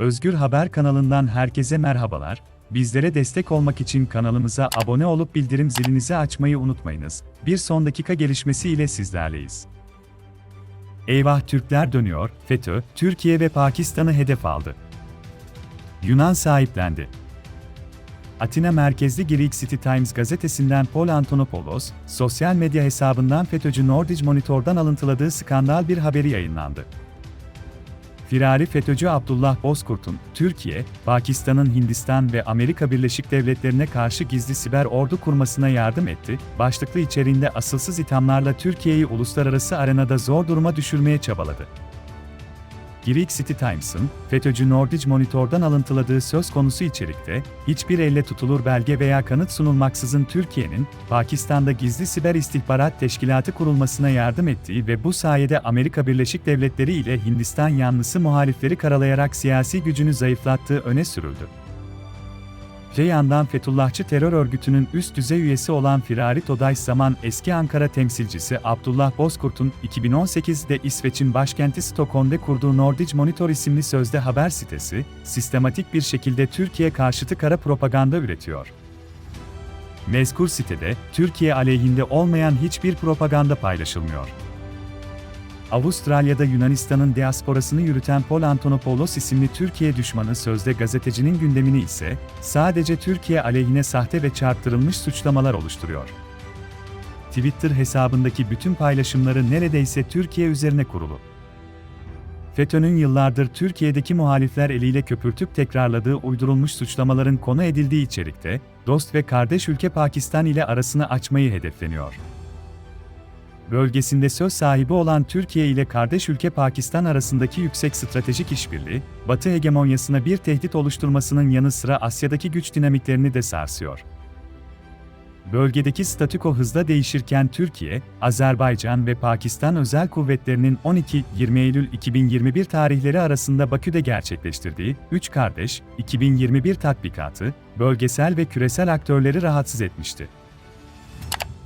Özgür Haber kanalından herkese merhabalar. Bizlere destek olmak için kanalımıza abone olup bildirim zilinizi açmayı unutmayınız. Bir son dakika gelişmesi ile sizlerleyiz. Eyvah Türkler dönüyor, FETÖ, Türkiye ve Pakistan'ı hedef aldı. Yunan sahiplendi. Atina merkezli Greek City Times gazetesinden Paul Antonopoulos, sosyal medya hesabından FETÖ'cü Nordic Monitor'dan alıntıladığı skandal bir haberi yayınlandı. Firari FETÖ'cü Abdullah Bozkurt'un, Türkiye, Pakistan'ın Hindistan ve Amerika Birleşik Devletleri'ne karşı gizli siber ordu kurmasına yardım etti, başlıklı içeriğinde asılsız ithamlarla Türkiye'yi uluslararası arenada zor duruma düşürmeye çabaladı. Greek City Times'ın, FETÖ'cü Nordic Monitor'dan alıntıladığı söz konusu içerikte, hiçbir elle tutulur belge veya kanıt sunulmaksızın Türkiye'nin, Pakistan'da gizli siber istihbarat teşkilatı kurulmasına yardım ettiği ve bu sayede Amerika Birleşik Devletleri ile Hindistan yanlısı muhalifleri karalayarak siyasi gücünü zayıflattığı öne sürüldü. Öte yandan Fethullahçı terör örgütünün üst düzey üyesi olan Firari Todaş zaman eski Ankara temsilcisi Abdullah Bozkurt'un 2018'de İsveç'in başkenti Stockholm'de kurduğu Nordic Monitor isimli sözde haber sitesi, sistematik bir şekilde Türkiye karşıtı kara propaganda üretiyor. Mezkur sitede, Türkiye aleyhinde olmayan hiçbir propaganda paylaşılmıyor. Avustralya'da Yunanistan'ın diasporasını yürüten Paul Antonopoulos isimli Türkiye düşmanı sözde gazetecinin gündemini ise sadece Türkiye aleyhine sahte ve çarptırılmış suçlamalar oluşturuyor. Twitter hesabındaki bütün paylaşımları neredeyse Türkiye üzerine kurulu. FETÖ'nün yıllardır Türkiye'deki muhalifler eliyle köpürtüp tekrarladığı uydurulmuş suçlamaların konu edildiği içerikte, dost ve kardeş ülke Pakistan ile arasını açmayı hedefleniyor bölgesinde söz sahibi olan Türkiye ile kardeş ülke Pakistan arasındaki yüksek stratejik işbirliği, Batı hegemonyasına bir tehdit oluşturmasının yanı sıra Asya'daki güç dinamiklerini de sarsıyor. Bölgedeki statüko hızla değişirken Türkiye, Azerbaycan ve Pakistan özel kuvvetlerinin 12-20 Eylül 2021 tarihleri arasında Bakü'de gerçekleştirdiği Üç Kardeş 2021 tatbikatı, bölgesel ve küresel aktörleri rahatsız etmişti.